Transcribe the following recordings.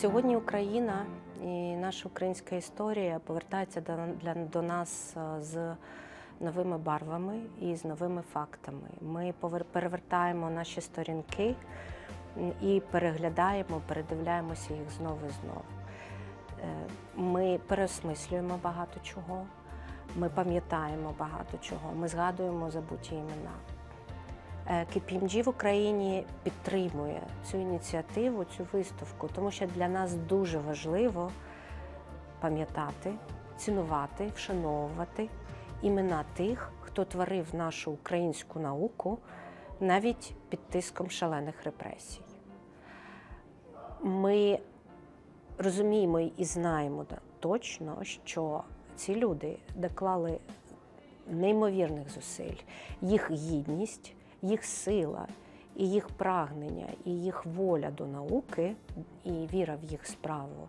Сьогодні Україна і наша українська історія повертається до, для, до нас е, з новими барвами і з новими фактами. Ми повер- перевертаємо наші сторінки і переглядаємо, передивляємося їх знову і знову. Е, Ми переосмислюємо багато чого, ми пам'ятаємо багато чого, ми згадуємо забуті імена. Е, KPMG в Україні підтримує цю ініціативу, цю виставку, тому що для нас дуже важливо пам'ятати, цінувати, вшановувати імена тих, хто творив нашу українську науку навіть під тиском шалених репресій. Ми розуміємо і знаємо точно, що ці люди доклали неймовірних зусиль, їх гідність, їх сила, і їх прагнення, і їх воля до науки, і віра в їх справу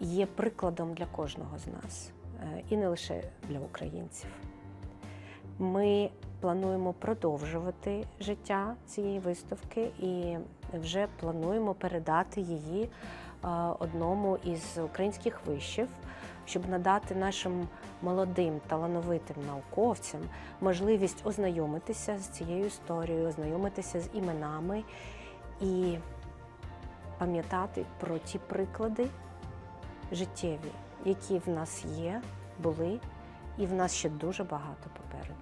є прикладом для кожного з нас, е, і не лише для українців. Ми плануємо продовжувати життя цієї виставки і вже плануємо передати її одному із українських вишів, щоб надати нашим молодим талановитим науковцям можливість ознайомитися з цією історією, ознайомитися з іменами і пам'ятати про ті приклади життєві, які в нас є, були, і в нас ще дуже багато попереду.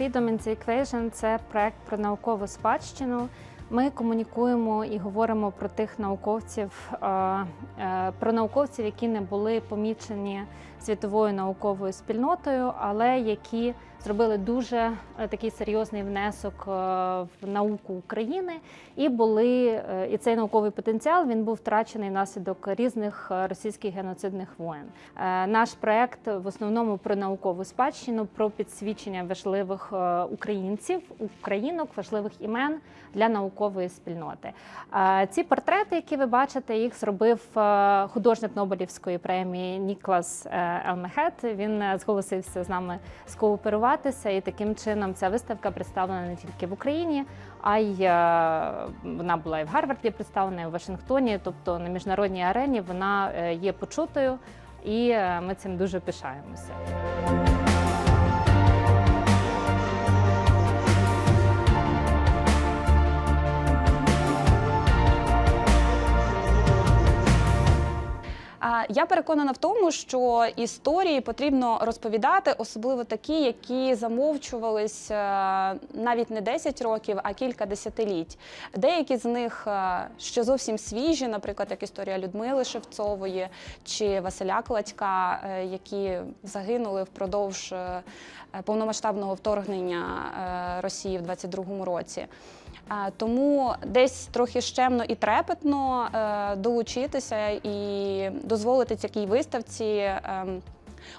Freedom in the Equation – це проект про наукову спадщину. Ми комунікуємо і говоримо про тих науковців, е, е, про науковців, які не були помічені світовою науковою спільнотою, але які зробили дуже е, такий серйозний внесок в науку України, і були і цей науковий потенціал він був втрачений внаслідок різних російських геноцидних воєн. Наш проект в основному про наукову спадщину, про підсвічення важливих українців, українок, важливих імен для наукової спільноти. Е, Ці портрети, які ви бачите, їх зробив е, художник Нобелівської премії Ніклас е, Елмехет. Він зголосився з нами скооперуватися, і таким чином ця виставка представлена не тільки в Україні, а й вона була і в Гарварді представлена, і в Вашингтоні. Тобто на міжнародній арені вона є почутою, і ми цим дуже пишаємося. Я переконана в тому, що історії потрібно розповідати, особливо такі, які замовчувались е, навіть не 10 років, а кілька десятиліть. Деякі з них е, ще зовсім свіжі, наприклад, як історія Людмили Шевцової чи Василя Кладька, е, які загинули впродовж повномасштабного вторгнення Росії в 22-му році. Тому десь трохи щемно і трепетно е, долучитися і дозволити такій виставці. ем,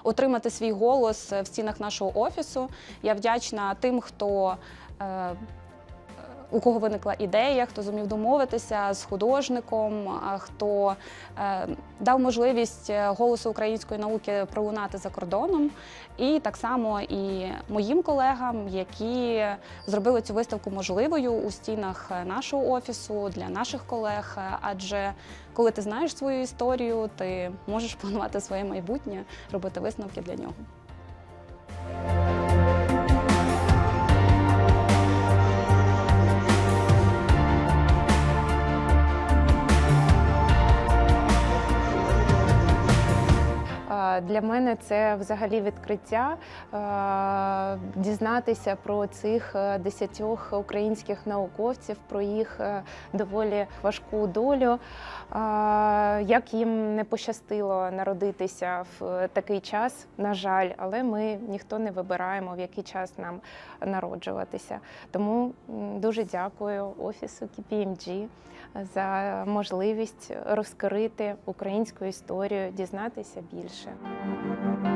Отримати свій голос в стінах нашого офісу. Я вдячна тим, хто е, у кого виникла ідея, хто зумів домовитися з художником, хто е, дав можливість е, голосу української науки пролунати за кордоном, і так само і моїм колегам, які зробили цю виставку можливою у стінах е, нашого офісу для наших колег. Адже коли ти знаєш свою історію, ти можеш планувати своє майбутнє, робити висновки для нього. Для мене це взагалі відкриття е, дізнатися про цих е, десятьох українських науковців, про їх е, доволі важку долю, як їм не пощастило народитися в такий час, на жаль, але ми ніхто не вибираємо, в який час нам народжуватися. Тому дуже дякую офісу KPMG за можливість розкрити українську історію, дізнатися більше. Thank you.